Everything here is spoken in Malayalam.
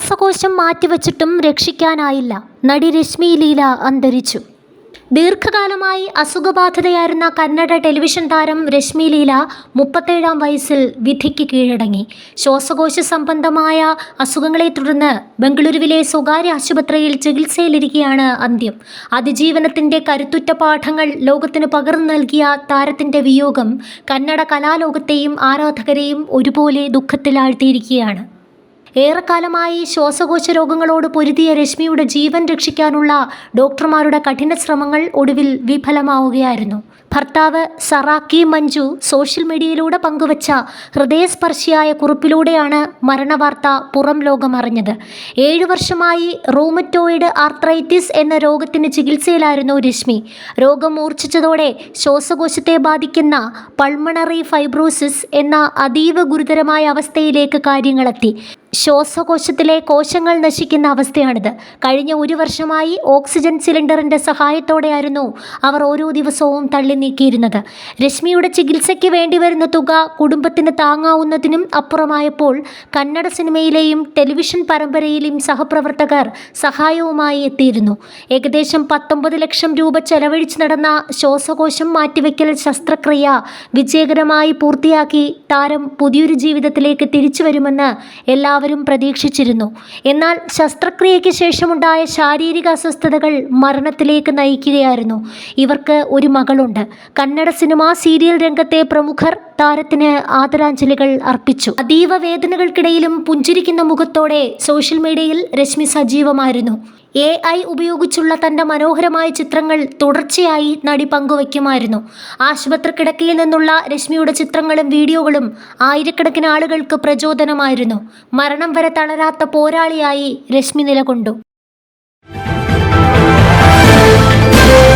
ശ്വാസകോശം മാറ്റിവച്ചിട്ടും രക്ഷിക്കാനായില്ല. നടി രശ്മി ലീല അന്തരിച്ചു. ദീർഘകാലമായി അസുഖബാധിതയായിരുന്ന കന്നഡ ടെലിവിഷൻ താരം രശ്മി ലീല മുപ്പത്തേഴാം വയസ്സിൽ വിധിക്ക് കീഴടങ്ങി. ശ്വാസകോശ സംബന്ധമായ അസുഖങ്ങളെ തുടർന്ന് ബംഗളൂരുവിലെ സ്വകാര്യ ആശുപത്രിയിൽ ചികിത്സയിലിരിക്കെയാണ് അന്ത്യം. അതിജീവനത്തിന്റെ കരുത്തുറ്റ പാഠങ്ങൾ ലോകത്തിന് പകർന്നു നൽകിയ താരത്തിന്റെ വിയോഗം കന്നഡ കലാലോകത്തെയും ആരാധകരെയും ഒരുപോലെ ദുഃഖത്തിലാഴ്ത്തിയിരിക്കുകയാണ് ഏറെക്കാലമായി ശ്വാസകോശ രോഗങ്ങളോട് പൊരുതിയ രശ്മിയുടെ ജീവൻ രക്ഷിക്കാനുള്ള ഡോക്ടർമാരുടെ കഠിന ശ്രമങ്ങൾ ഒടുവിൽ വിഫലമാവുകയായിരുന്നു. ഭർത്താവ് സറാക്കി മഞ്ജു സോഷ്യൽ മീഡിയയിലൂടെ പങ്കുവച്ച ഹൃദയസ്പർശിയായ കുറിപ്പിലൂടെയാണ് മരണവാർത്ത പുറം ലോകം അറിഞ്ഞത്. ഏഴു വർഷമായി റൂമറ്റോയിഡ് ആർത്രൈറ്റിസ് എന്ന രോഗത്തിന് ചികിത്സയിലായിരുന്നു രശ്മി. രോഗം മൂർച്ഛിച്ചതോടെ ശ്വാസകോശത്തെ ബാധിക്കുന്ന പൾമണറി ഫൈബ്രോസിസ് എന്ന അതീവ ഗുരുതരമായ അവസ്ഥയിലേക്ക് കാര്യങ്ങളെത്തി. ശ്വാസകോശത്തിലെ കോശങ്ങൾ നശിക്കുന്ന അവസ്ഥയാണിത്. കഴിഞ്ഞ ഒരു വർഷമായി ഓക്സിജൻ സിലിണ്ടറിന്റെ സഹായത്തോടെയായിരുന്നു അവർ ഓരോ ദിവസവും തള്ളി നീക്കിയിരുന്നത്. രശ്മിയുടെ ചികിത്സയ്ക്ക് വേണ്ടി വരുന്ന തുക കുടുംബത്തിന് താങ്ങാവുന്നതിനും അപ്പുറമായപ്പോൾ കന്നഡ സിനിമയിലെയും ടെലിവിഷൻ പരമ്പരയിലെയും സഹപ്രവർത്തകർ സഹായവുമായി എത്തിയിരുന്നു. ഏകദേശം പത്തൊമ്പത് ലക്ഷം രൂപ ചെലവഴിച്ച് നടന്ന ശ്വാസകോശം മാറ്റിവെക്കൽ ശസ്ത്രക്രിയ വിജയകരമായി പൂർത്തിയാക്കി താരം പുതിയൊരു ജീവിതത്തിലേക്ക് തിരിച്ചു വരുമെന്ന് എല്ലാവരും പ്രതീക്ഷിച്ചിരുന്നു. എന്നാൽ ശസ്ത്രക്രിയയ്ക്ക് ശേഷമുണ്ടായ ശാരീരിക അസ്വസ്ഥതകൾ മരണത്തിലേക്ക് നയിക്കുകയായിരുന്നു. ഇവർക്ക് ഒരു മകളുണ്ട്. കന്നഡ സിനിമ സീരിയൽ രംഗത്തെ പ്രമുഖർ താരത്തിന് ആദരാഞ്ജലികൾ അർപ്പിച്ചു. അതീവ വേദനകൾക്കിടയിലും പുഞ്ചിരിക്കുന്ന മുഖത്തോടെ സോഷ്യൽ മീഡിയയിൽ രശ്മി സജീവമായിരുന്നു. എ ഐ ഉപയോഗിച്ചുള്ള തന്റെ മനോഹരമായ ചിത്രങ്ങൾ തുടർച്ചയായി നടി പങ്കുവയ്ക്കുമായിരുന്നു. ആശുപത്രി കിടക്കയിൽ നിന്നുള്ള രശ്മിയുടെ ചിത്രങ്ങളും വീഡിയോകളും ആയിരക്കണക്കിന് ആളുകൾക്ക് പ്രചോദനമായിരുന്നു. മരണം വരെ തളരാത്ത പോരാളിയായി രശ്മി നിലകൊണ്ടു.